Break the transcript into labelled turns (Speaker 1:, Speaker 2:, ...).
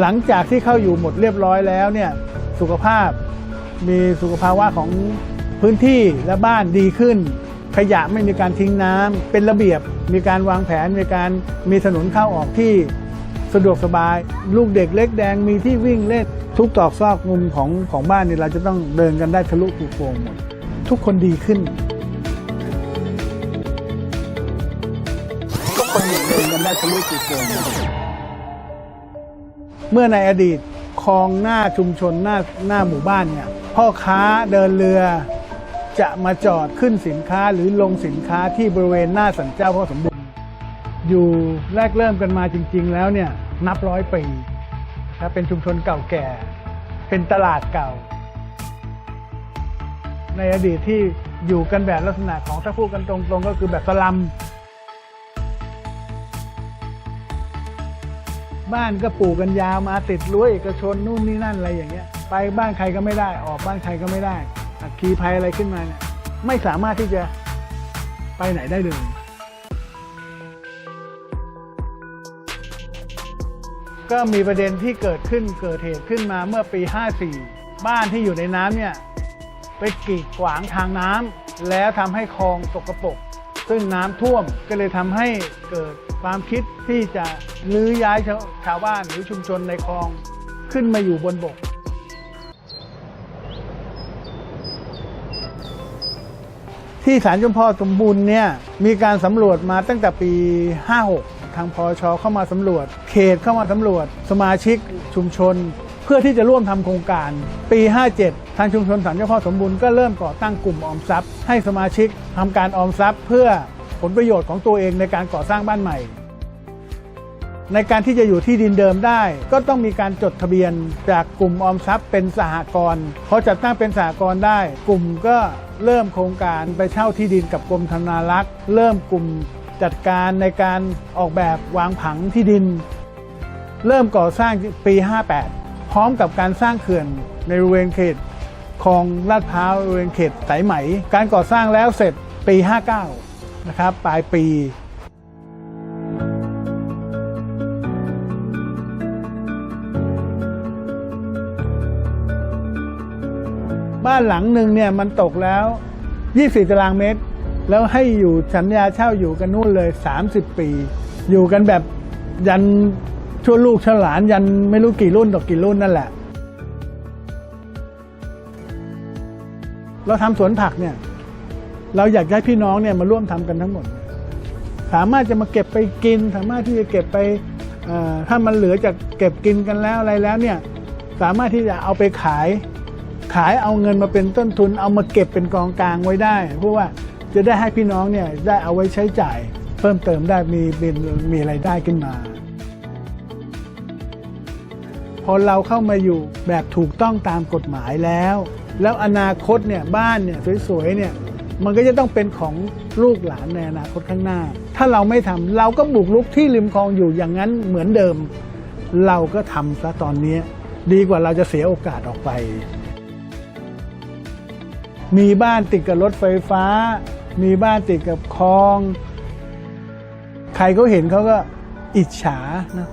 Speaker 1: หลังจากที่เข้าอยู่หมดเรียบร้อยแล้วเนี่ยสุขภาพมีสุขภาวะของพื้นที่และบ้านดีขึ้น ขยะไม่มีการทิ้งน้ำเป็นระเบียบมีการวางแผนมีการมีถนนเข้าออกที่สะดวกสบาย ลูกเด็กเล็กแดงมีที่วิ่งเล่นทุกตอกซอกมุมของของบ้านนี่เราจะต้องเดินกันได้ทะลุปูโปงหมดทุกคนดีขึ้นทุกคนเดินกันได้ทะลุปูโป่งหมด เมื่อในอดีตคลองหน้าชุมชนหน้าหน้าหมู่บ้านเนี่ยพ่อค้าเดินเรือจะมาจอดขึ้นสินค้าหรือลงสินค้าที่บริเวณหน้าสันเจ้าพ่อสมบูรณ์อยู่แรกเริ่มกันมาจริง ๆ แล้วเนี่ยนับร้อยปีนะเป็นชุมชนเก่าแก่ เป็นตลาดเก่า ในอดีตที่อยู่กันแบบลักษณะของถ้าพูดกันตรงๆ ก็คือแบบสลัม บ้านก็ปลูกกันยาวมาติดรั้วเอกชนนู่นนี่นั่นอะไรอย่างเงี้ย ไปบ้านใครก็ไม่ได้ ออกบ้านใครก็ไม่ได้อัคคีภัยอะไรขึ้นมาเนี่ยไม่สามารถที่จะไปไหนได้เลยก็มีประเด็นที่เกิดขึ้นเกิดเหตุขึ้นมาเมื่อปี 54 บ้านที่อยู่ในน้ำเนี่ยไปกีดขวางทางน้ำแล้วทำให้คลองตกรปรก ซึ่งน้ำท่วมก็เลยทำให้เกิดความคิดที่จะลื้อย้ายชาวชาวบ้านหรือชุมชนในคลองขึ้นมาอยู่บนบก ที่ศาลเจ้าพ่อสมบูรณ์เนี่ยมีการสำรวจมาตั้งแต่ปี 56 ทางพอชอเข้ามาสำรวจ เขตเข้ามาสำรวจ สมาชิกชุมชน เพื่อที่จะร่วมทำโครงการ ปี 57 ทางชุมชนศาลเจ้าพ่อสมบูรณ์ก็เริ่มก่อตั้งกลุ่มออมทรัพย์ ให้สมาชิกทำการออมทรัพย์ เพื่อผลประโยชน์ของตัวเองในการก่อสร้างบ้านใหม่ ในการที่จะอยู่ที่ดินเดิมได้ ก็ต้องมีการจดทะเบียนจากกลุ่มออมทรัพย์ เป็นสหกรณ์พอจัดตั้งเป็นสหกรณ์ได้ กลุ่มก็เริ่มโครงการไปเช่าที่ดินกับกรมธนารักษ์เริ่มกลุ่มจัดการในการออกแบบวางผังที่ดิน เริ่มก่อสร้างปี 58 พร้อมกับการสร้างเขื่อนในบริเวณเขตคลองลาดพร้าวบริเวณเขตสายไหม การก่อสร้างแล้วเสร็จปี 59 นะครับปลายปีบ้านหลังหนึ่งเนี่ยมันตกแล้ว 24 ตารางเมตร แล้วให้อยู่สัญญาเช่าอยู่กันนู่นเลย 30 ปี อยู่กันแบบยัน ชั่วลูกชั่วหลานยันไม่รู้กี่รุ่นต่อกี่รุ่นนั่นแหละ เราทำสวนผักเนี่ย เราอยากให้พี่น้องเนี่ยมาร่วมทำกันทั้งหมด สามารถจะมาเก็บไปกิน สามารถที่จะเก็บไปถ้ามันเหลือจากเก็บกินกันแล้วอะไรแล้วเนี่ย สามารถที่จะเอาไปขาย ขายเอาเงินมาเป็นต้นทุน เอามาเก็บเป็นกองกลางไว้ได้ เพราะว่าจะได้ให้พี่น้องเนี่ยได้เอาไว้ใช้จ่าย เพิ่มเติมได้มีมีมีไรายได้ขึ้นมา พอเราเข้ามาอยู่แบบถูกต้องตามกฎหมายแล้ว แล้วอนาคตเนี่ยบ้านเนี่ยสวยๆเนี่ยมันก็จะต้องเป็นของลูกหลานในอนาคตข้างหน้า ถ้าเราไม่ทำเราก็บุกรุกที่ริมคลองอยู่อย่างนั้นเหมือนเดิม เราก็ทำซะตอนนี้ ดีกว่าเราจะเสียโอกาสออกไป มีบ้านติดกับรถไฟฟ้า มีบ้านติดกับคลอง ใครเขาเห็นเขาก็อิจฉานะ